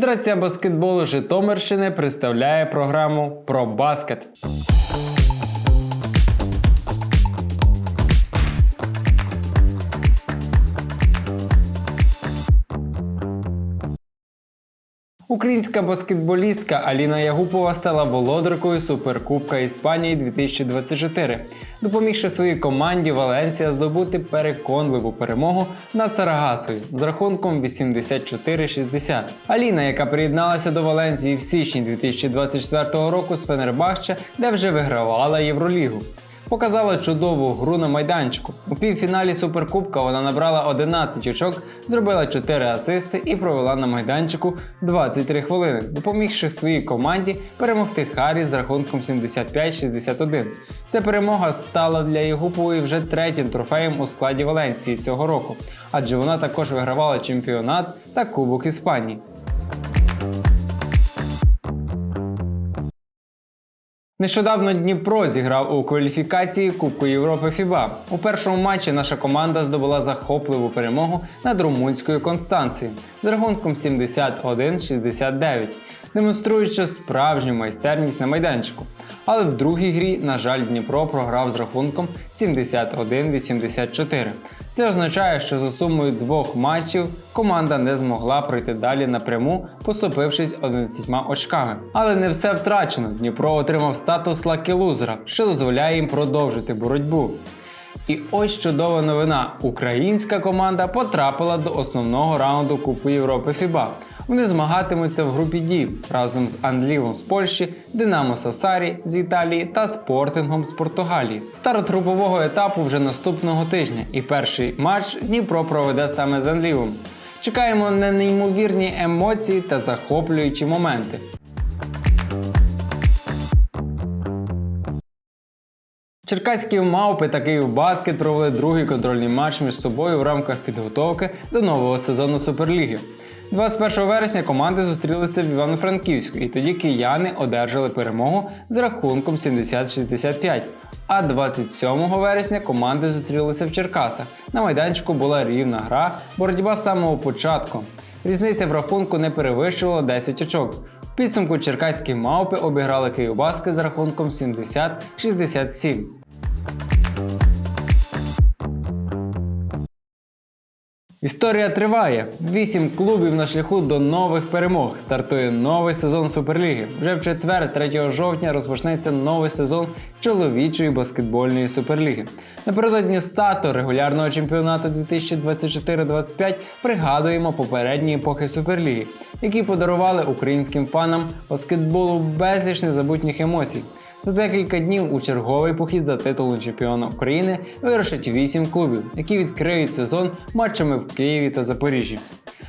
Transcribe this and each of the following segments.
Федерація баскетболу Житомирщини представляє програму про баскет. Українська баскетболістка Аліна Ягупова стала володаркою Суперкубка Іспанії 2024, допомігши своїй команді Валенсія здобути переконливу перемогу над Сарагасою з рахунком 84-60. Аліна, яка приєдналася до Валенсії в січні 2024 року з Фенербахче, де вже вигравала Євролігу. Показала чудову гру на майданчику. У півфіналі Суперкубка вона набрала 11 очок, зробила 4 асисти і провела на майданчику 23 хвилини, допомігши своїй команді перемогти Харі з рахунком 75-61. Ця перемога стала для Єгупової вже третім трофеєм у складі Валенції цього року, адже вона також вигравала чемпіонат та Кубок Іспанії. Нещодавно Дніпро зіграв у кваліфікації Кубку Європи ФІБА. У першому матчі наша команда здобула захопливу перемогу над румунською Констанцією з рахунком 71-69, демонструючи справжню майстерність на майданчику. Але в другій грі, на жаль, Дніпро програв з рахунком 71-84. Це означає, що за сумою двох матчів команда не змогла пройти далі напряму, поступившись 11 очками. Але не все втрачено. Дніпро отримав статус лакі-лузера, що дозволяє їм продовжити боротьбу. І ось чудова новина: українська команда потрапила до основного раунду Кубку Європи ФІБА. Вони змагатимуться в групі D разом з Анлівом з Польщі, Динамо Сасарі з Італії та Спортингом з Португалії. Старт групового етапу вже наступного тижня, і перший матч Дніпро проведе саме з Анлівом. Чекаємо на неймовірні емоції та захоплюючі моменти. Черкаські мавпи та Київбаскет провели другий контрольний матч між собою в рамках підготовки до нового сезону Суперліги. 21 вересня команди зустрілися в Івано-Франківську, і тоді кияни одержали перемогу з рахунком 70-65. А 27 вересня команди зустрілися в Черкасах. На майданчику була рівна гра, боротьба з самого початку. Різниця в рахунку не перевищувала 10 очок. В підсумку черкаські мавпи обіграли Київбаски з рахунком 70-67. Історія триває. Вісім клубів на шляху до нових перемог. Стартує новий сезон Суперліги. Вже в четвер, 3 жовтня, розпочнеться новий сезон чоловічої баскетбольної суперліги. Напередодні старту регулярного чемпіонату 2024-25 пригадуємо попередні епохи Суперліги, які подарували українським фанам баскетболу безліч незабутніх емоцій. За декілька днів у черговий похід за титулом чемпіона України вирушать 8 клубів, які відкриють сезон матчами в Києві та Запоріжжі.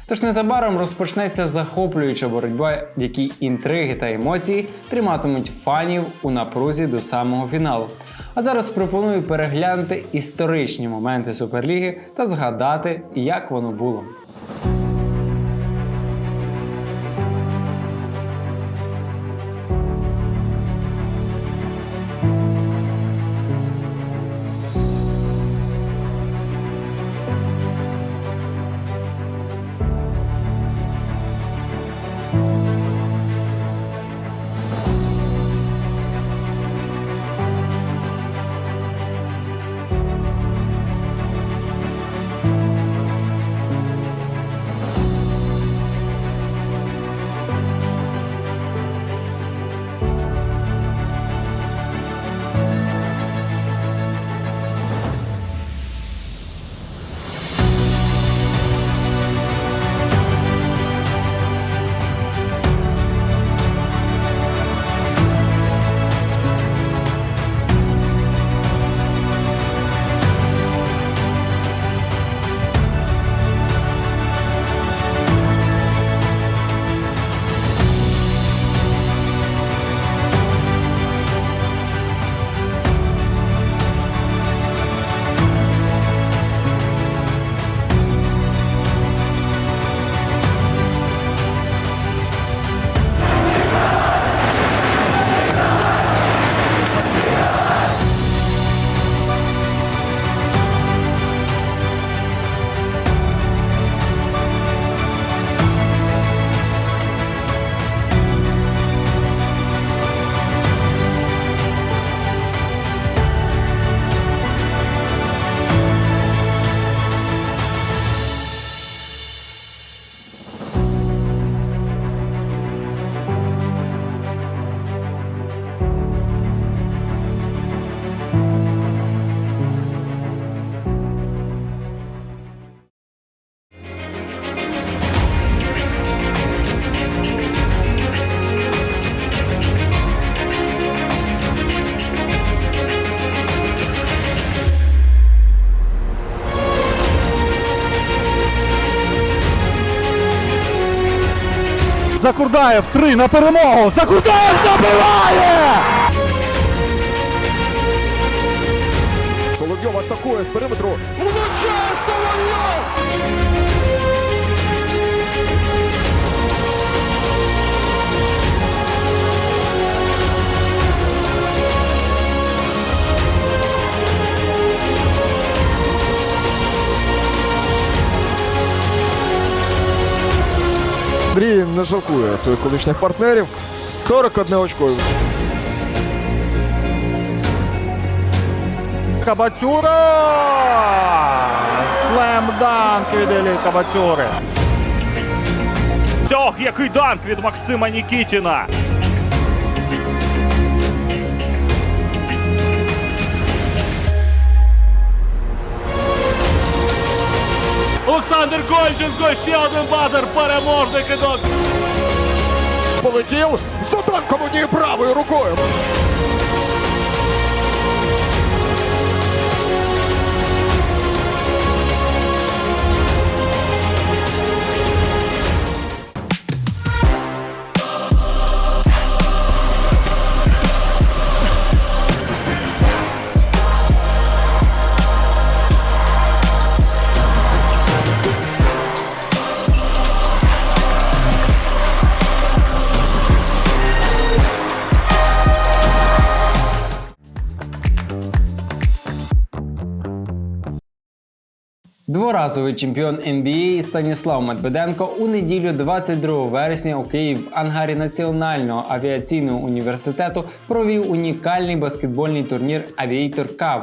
Тож незабаром розпочнеться захоплююча боротьба, в якій інтриги та емоції триматимуть фанів у напрузі до самого фіналу. А зараз пропоную переглянути історичні моменти Суперліги та згадати, як воно було. Закурдаєв три на перемогу. Закурдаєв забиває! Соловйов атакує з периметру. Андрій не жалкує своїх колишніх партнерів. 41 очко. Кабацюра! Слем-данк від Іллі Кабацюри. Цьох, який данк від Максима Нікітіна. Олександр Кольченко, ще один базер, переможний кидок. Полетів за танком однією правою рукою. Дворазовий чемпіон NBA Станіслав Медведенко у неділю 22 вересня у Київ в ангарі Національного авіаційного університету провів унікальний баскетбольний турнір Aviator Cup.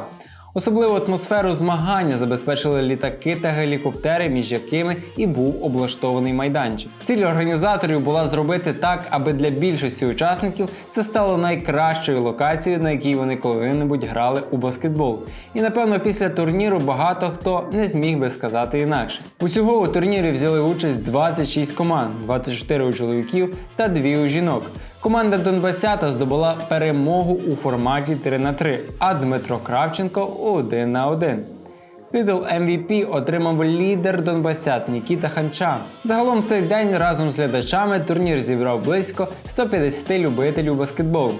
Особливу атмосферу змагання забезпечили літаки та гелікоптери, між якими і був облаштований майданчик. Ціль організаторів була зробити так, аби для більшості учасників це стало найкращою локацією, на якій вони коли-небудь грали у баскетбол. І напевно після турніру багато хто не зміг би сказати інакше. Усього у турнірі взяли участь 26 команд, 24 у чоловіків та 2 у жінок. Команда Донбасята здобула перемогу у форматі 3 на 3, а Дмитро Кравченко 1 на 1. Титул MVP отримав лідер Донбасят Нікіта Ханча. Загалом в цей день разом з глядачами турнір зібрав близько 150 любителів баскетболу.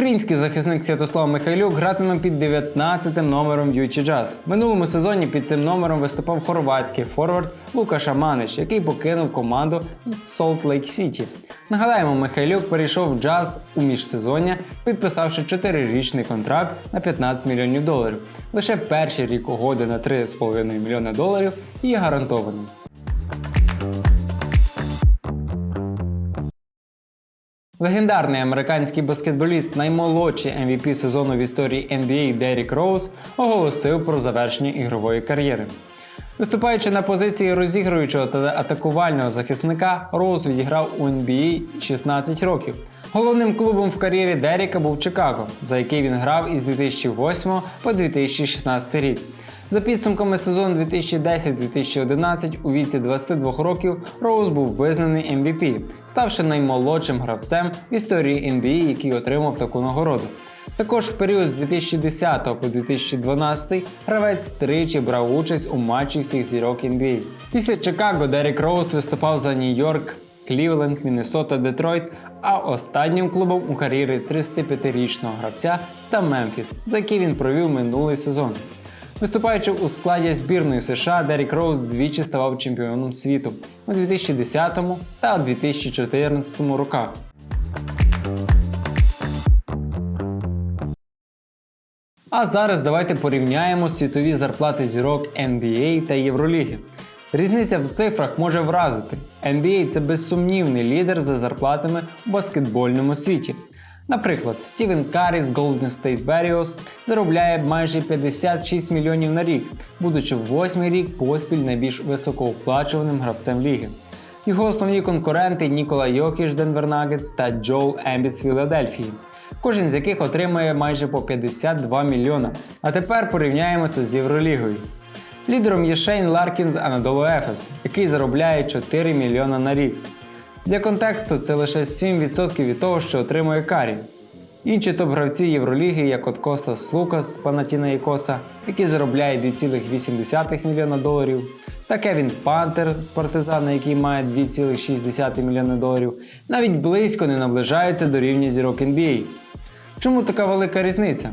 Український захисник Святослав Михайлюк гратиме під 19 номером Ючі Джаз. Минулому сезоні під цим номером виступав хорватський форвард Лука Шаманич, який покинув команду з Солт Лейк Сіті. Нагадаємо, Михайлюк перейшов в джаз у міжсезоння, підписавши 4-річний контракт на 15 мільйонів доларів. Лише перший рік угоди на 3,5 мільйона доларів є гарантованим. Легендарний американський баскетболіст, наймолодший MVP сезону в історії NBA Дерік Роуз, оголосив про завершення ігрової кар'єри. Виступаючи на позиції розігруючого та атакувального захисника, Роуз відіграв у NBA 16 років. Головним клубом в кар'єрі Деріка був Чикаго, за який він грав із 2008 по 2016 рік. За підсумками сезону 2010-2011 у віці 22 років Роуз був визнаний MVP, ставши наймолодшим гравцем в історії NBA, який отримав таку нагороду. Також в період з 2010 по 2012 гравець тричі брав участь у матчі всіх зірок NBA. Після Чикаго Дерек Роуз виступав за Нью-Йорк, Клівленд, Міннесота, Детройт, а останнім клубом у кар'єрі 35-річного гравця став Мемфіс, за який він провів минулий сезон. Виступаючи у складі збірної США, Дерік Роуз двічі ставав чемпіоном світу у 2010 та 2014 роках. А зараз давайте порівняємо світові зарплати зірок NBA та Євроліги. Різниця в цифрах може вразити. NBA це безсумнівний лідер за зарплатами у баскетбольному світі. Наприклад, Стівен Каррі з Golden State Warriors заробляє майже 56 мільйонів на рік, будучи восьмий рік поспіль найбільш високооплачуваним гравцем ліги. Його основні конкуренти Нікола Йокіш Денвер Нагетс та Джоел Ембіт з Філадельфії, кожен з яких отримує майже по 52 мільйона. А тепер порівняємо це з Євролігою. Лідером є Шейн Ларкін з Анадолу Ефес, який заробляє 4 мільйона на рік. Для контексту це лише 7% від того, що отримує Карі. Інші топ-гравці Євроліги, як от Костас Лукас з Панатінаїкоса, який заробляє 2,8 мільйона доларів, та Кевін Пантер з Партизана, який має 2,6 мільйона доларів, навіть близько не наближаються до рівня зірок NBA. Чому така велика різниця?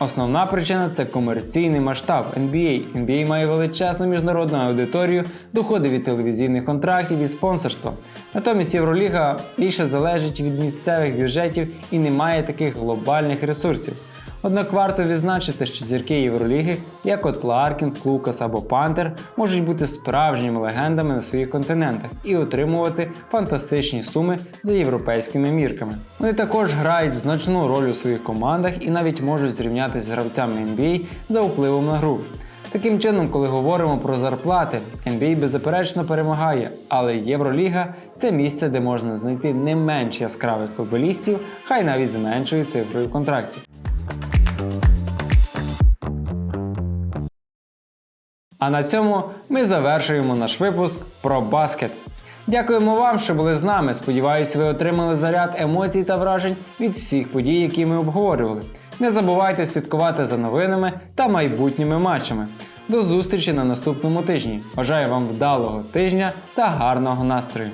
Основна причина це комерційний масштаб NBA. NBA має величезну міжнародну аудиторію, доходи від телевізійних контрактів і спонсорства. Натомість Євроліга більше залежить від місцевих бюджетів і не має таких глобальних ресурсів. Однак варто відзначити, що зірки Євроліги, як от Ларкінс, Лукас або Пантер, можуть бути справжніми легендами на своїх континентах і отримувати фантастичні суми за європейськими мірками. Вони також грають значну роль у своїх командах і навіть можуть зрівнятися з гравцями NBA за впливом на гру. Таким чином, коли говоримо про зарплати, NBA беззаперечно перемагає, але Євроліга це місце, де можна знайти не менш яскравих футболістів, хай навіть з меншою цифрою контрактів. А на цьому ми завершуємо наш випуск про баскет. Дякуємо вам, що були з нами. Сподіваюсь, ви отримали заряд емоцій та вражень від всіх подій, які ми обговорювали. Не забувайте слідкувати за новинами та майбутніми матчами. До зустрічі на наступному тижні. Бажаю вам вдалого тижня та гарного настрою!